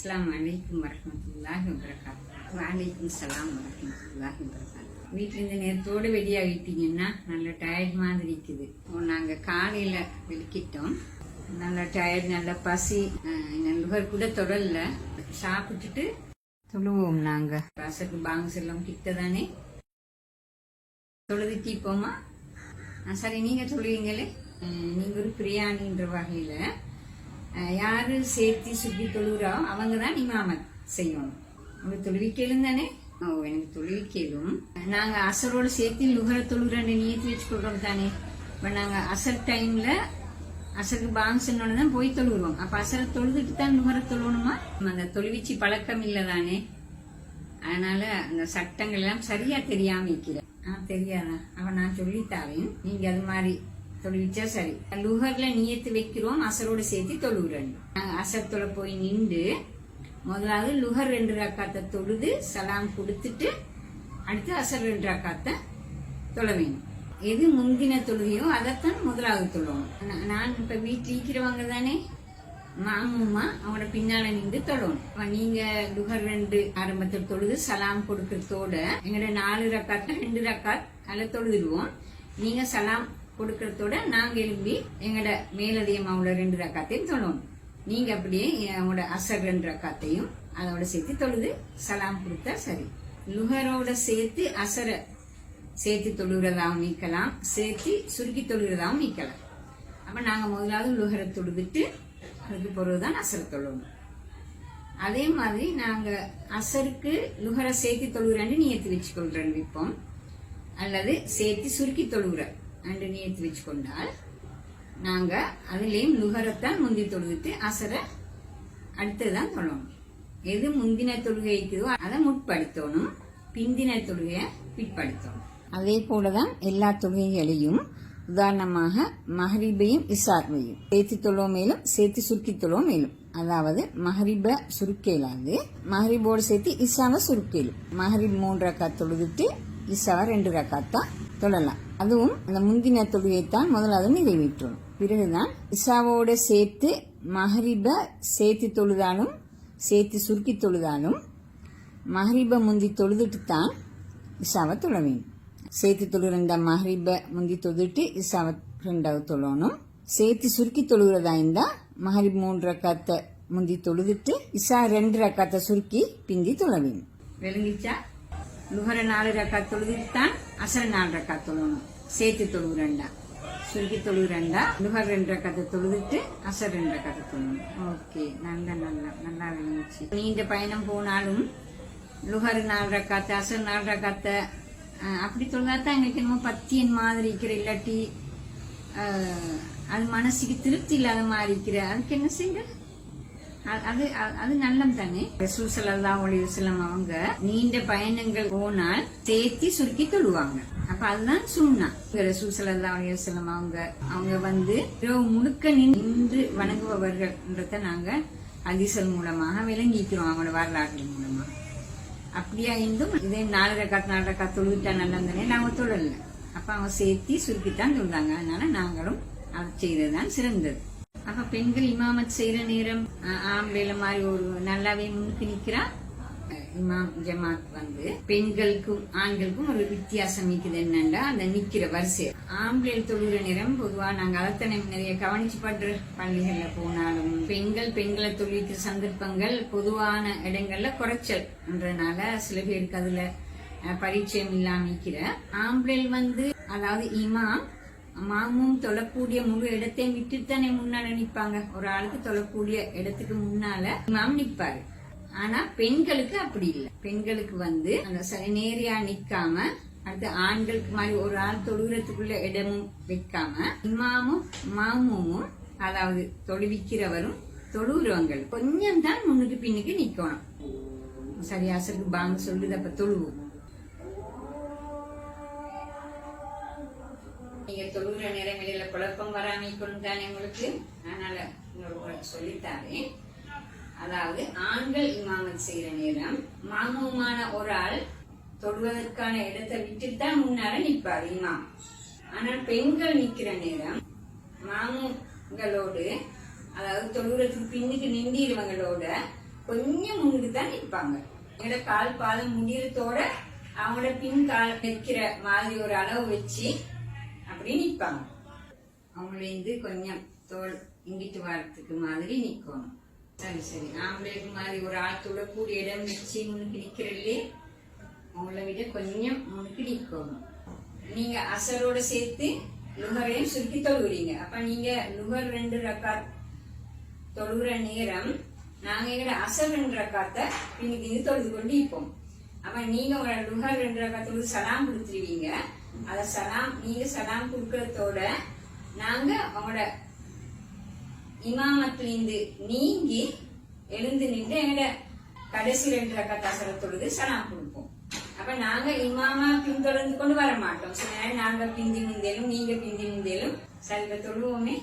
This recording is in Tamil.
அஸ்லாம் வலைக்கும் வரஹ்மத்துல்லாஹி வரகாத்து வலைக்கும் சலாம் வரஹ்மத்துல்லாஹி வரகாத்து வீட்டில் இந்த நேரத்தோடு வெடியாகிட்டீங்கன்னா நல்ல டயர்ட் மாதிரி இருக்குது. நாங்கள் காலையில் வெளிக்கிட்டோம். நல்ல டயர்ட் நல்ல பசி நண்பர் கூட தொடரல சாப்பிட்டுட்டு தொழுவோம் நாங்கள் பசக்கு பாங்க செல்லம் கிட்ட தானே தொழுதுட்டி போமா சரி நீங்கள் சொல்லுவீங்களே நீங்கள் ஒரு பிரியாணின்ற வகையில். யாரு சேர்த்தி சுத்தி தொழுகிறோ அவங்க தான் இமாமத் செய்யணும். உங்க தொழுவிக்கையிலும் தானே ஓ எனக்கு தொழுவிக்கையிலும் நாங்க அசரோட சேர்த்து லுகர தொழுகிறேன் நியத்து வச்சுக்கொள்றோம் தானே இப்போ நாங்க அசர் டைம்ல அசருக்கு பாங் சொன்னோன்னு தான் போய் தொழுகிறோம் அப்ப அசரை தொழுதுட்டு தான் நுகர தொழுவணுமா? அந்த தொழுவிச்சு பழக்கம் இல்லை தானே அதனால அந்த சட்டங்கள் எல்லாம் சரியா தெரியாம இருக்கிறேன் ஆ தெரியாதா? அவன் நான் சொல்லித்தாரேன். நீங்க அது மாதிரி தொழுவிச்சா சரி. லுகர்ல நியத்து வைக்கிறோம். அசரோட சேர்த்து தொழுகிறேன். நாங்க அசர் தொலை போய் நின்று முதலாவது லுகர் ரெண்டு ரக்காத்தை தொழுது சலாம் கொடுத்துட்டு அடுத்து அசர் ரெண்டு ரக்காத்தை தொழ வேணும் எது முந்தின தொழுகையோ அதைத்தான் முதலாவது தொழுவோம். நான் இப்ப வீட்டில் இருக்கிறவங்க தானே. மாமுமா அவட பின்னால நின்று தொழணும் நீங்க லுகர் ரெண்டு ஆரம்பத்தில் தொழுது சலாம் கொடுக்கறதோட எங்கட நாலு ரக்காத்த ரெண்டு ரக்காத் அதில் தொழுதுடுவோம் நீங்க சலாம் கொடுக்கறதோட நாங்க எழும்பி எங்களோட மேலதிகமாவோட ரெண்டு ரக்காத்தையும் தொழுவோம். நீங்க அப்படியே உங்களோட அசர் ரெண்டு ரக்காத்தையும் அதோட சேர்த்து தொழுது சலாம் கொடுத்தா சரி. லுகரோட சேர்த்து அசர சேர்த்து தொழுகிறதாவும் நீக்கலாம். சேர்த்து சுருக்கி தொழுகிறதாவும் நீக்கலாம். அப்ப நாங்க முதலாவது லுகரை தொழுதுட்டு அதுக்கு பிறகுதான் அசர தொழுவோம். அதே மாதிரி நாங்க அசருக்கு லுகரை சேர்த்து தொழுகிறேன்னு ஏற்றி வச்சுக்கொள்றேன் விற்போம் அல்லது சேர்த்து சுருக்கி தொழுகிறேன் அண்டு நியத்து வச்சுக்கொண்டால் நாங்கள் அதுலேயும் நுகரத்தான் முந்தி தொழுதுட்டு அசரை அடுத்ததுதான் தொழணும் எது முந்தின தொழுகைக்குதோ அதை முற்படுத்தணும். பிந்தின தொழுகையை பிற்படுத்தணும். அதே போலதான் எல்லா தொழுகைகளையும் உதாரணமாக மஹரிபையும் இசார்வையும் சேர்த்து தொழுவோம் மேலும் சேர்த்து சுருக்கி தொழுவோம் மேலும். அதாவது மஹரிப சுருக்கையிலாது மஹரிபோடு சேர்த்து இசாவை சுருக்கையிலும். மஹரிப் மூன்று ரக்கா தொழுதுட்டு இசாவை ரெண்டு ரக்காத்தா தொழலாம். அதுவும் அந்த முந்தின தொழுகைத்தான் முதலாவது நிறைவேற்றணும் பிறகுதான் இசாவோட சேர்த்து மஹரிப சேர்த்து தொழுதாலும் சேர்த்து சுருக்கி தொழுதாலும் மஹரிப முந்தி தொழுதுட்டு தான் இசாவை தொழ வேண்டும். சேர்த்து தொழுகிற மஹரிப முந்தி தொழுதுட்டு இசாவை ரெண்டாவது தொழணும். சேர்த்து சுருக்கி தொழுகிறதா இருந்தால் மஹரிப் மூன்று ரக்காத்த முந்தி தொழுதுட்டு இசா ரெண்டு ரக்காத்த சுருக்கி பிந்தி தொழ வேண்டும். விளங்கிச்சா? லுகர நாலு ரக்கா தொழுதுட்டு தான் அசர நாலு ரக்கா தொழணும் சேர்த்து தொழுகிறண்டா சுருக்கி ரெண்டா லுகர் ரெண்டு ரக்கத்தை தொழுதுட்டு அசர் ரெண்டு ரக்கத்தை தொழணும் ஓகே நல்ல நல்ல நல்லா விளங்குச்சு நீண்ட பயணம் போனாலும் லுகர் நாலு ரக்காத்த அசர் நாலு ரக்காத்த அப்படி தொழுதாத்தான் எங்களுக்கு என்னமோ பத்தியன் மாதிரி இருக்கிற இல்லாட்டி அது மனசுக்கு திருப்தி இல்லாத மாதிரி இருக்கிற அதுக்கு என்ன செய்யுங்க அது அது நல்லம் தானே ரசூல் ஸல்லல்லாஹு அவங்க நீண்ட பயணங்கள் போனால் சேர்த்தி சுருக்கி தொழுவாங்க. அப்ப அதுதான் சுண்ணா ரசூல் ஸல்லல்லாஹு அவங்க அவங்க வந்து இரவு முழுக்க நின்று வணங்குபவர்கள்ன்றத நாங்க அதிசல் மூலமாக விளங்கிக்கிறோம் அவங்களோட வரலாறு மூலமா அப்படியா இருந்தும் இதே நாலு ரக்கா நாலு ரக்காத் தொழுவிட்டா நல்லதானே நாங்க தொழல. அப்ப அவங்க சேர்த்தி சுருக்கித்தான் தொழுதாங்க. அதனால நாங்களும் அதை செய்ததுதான் சிறந்தது. அப்ப பெண்கள் இமாமத் செய்யற நேரம் அஹ், ஆம்பளைல மாதிரி ஒரு நல்லாவே முன்னுக்கு நிக்கிறா இமாம் ஜமாத் வந்து பெண்களுக்கும் ஆண்களுக்கும் ஒரு வித்தியாசம் இருக்குது என்னண்டா அந்த நிக்கிற வரிசை. ஆம்பளைகள் தொழுகிற நேரம் பொதுவா நாங்க அலத்தனை நிறைய கவனிச்சு படுற பள்ளிகள்ல போனாலும் பெண்கள் பெண்களை தொழிலிக்கிற சந்தர்ப்பங்கள் பொதுவான இடங்கள்ல குறைச்சல்ன்றனால சில பேருக்கு அதுல அஹ், பரிச்சயம் இல்லாம நிக்கிற. ஆம்பளைகள் வந்து அதாவது இமாம் மாமும் தொழக்கூடிய முழு இடத்தையும் விட்டுட்டு தானே முன்னால நிப்பாங்க. ஒரு ஆளுக்கு தொழக்கூடிய இடத்துக்கு முன்னால மாம் நிப்பாரு. ஆனா பெண்களுக்கு அப்படி இல்லை. பெண்களுக்கு வந்து அந்த சரி நேரியா நிக்காம அடுத்து ஆண்களுக்கு மாதிரி ஒரு ஆள் தொழுகிறதுக்குள்ள இடமும் வைக்காம இமாமும் மாமுமும் அதாவது தொழுவிக்கிறவரும் தொழுகிறவங்கள் கொஞ்சம் தான் முன்னுக்கு பின்னுக்கு நிக்கணும். சரி அசருக்கு பாங்க சொல்லுது அப்ப தொழுவோம். நீங்க தொழுகிற நேரங்களில குழப்பம் வராமல் தானே உங்களுக்கு? அதனால உங்களுக்கு சொல்லித்தாரேன் அதாவது ஆண்கள் இமாமத் செய்யற நேரம் மாமுமான ஒரு ஆள் தொடுவதற்கான இடத்தை விட்டுட்டு தான் முன்னால நிப்பாரு இமாம். ஆனால் பெண்கள் நிக்கிற நேரம் மாமுங்களோடு அதாவது தொழுகிறதுக்கு பின்னுக்கு நின்றிருவங்களோட கொஞ்சம் முன்னுக்கு தான் நிற்பாங்க. எங்களோட கால் பாதம் முடியறதோட அவங்களோட பின் கால் வைக்கிற மாதிரி ஒரு அளவு வச்சு அப்படி நிற்பாங்க அவங்களேந்து கொஞ்சம் தோல் இங்கிட்டு வரத்துக்கு மாதிரி நிற்கணும் சரி சரி. ஆம்பளைக்கு மாதிரி ஒரு ஆத்தோட கூடிய இடம் வச்சு முன்னுக்கு நிற்கிறல்லே அவங்கள விட கொஞ்சம் முன்னுக்கு நிற்கணும் நீங்க அசரோட சேர்த்து நுகரையும் சுருக்கி தொழுகிறீங்க அப்ப நீங்க லுகர் ரெண்டு ரக்காத் தொழுகிற நேரம் நாங்க எங்கட அசர் ரெண்டு ரக்காத்தை இன்னைக்கு இது தொழுது கொண்டு இருப்போம் அப்ப நீங்க உங்களோட லுகர் ரெண்டு ரக்காத்தோடு சலாம் கொடுத்துருவீங்க. சலாம் நீங்க சலாம் கொடுக்கறதோட நாங்க அவங்களோட இமாமத்திலிருந்து நீங்கி எழுந்து நின்று எங்கட கடைசி ரெண்டு ரக்காத் தொழுது சலாம் கொடுப்போம். அப்ப நாங்க இமாமா பின்தொடர்ந்து கொண்டு வர மாட்டோம் சில நேரம் நாங்க பிந்தி முந்தேலும் நீங்க பிந்தி முந்தேலும் சல்வ தொழுவோமே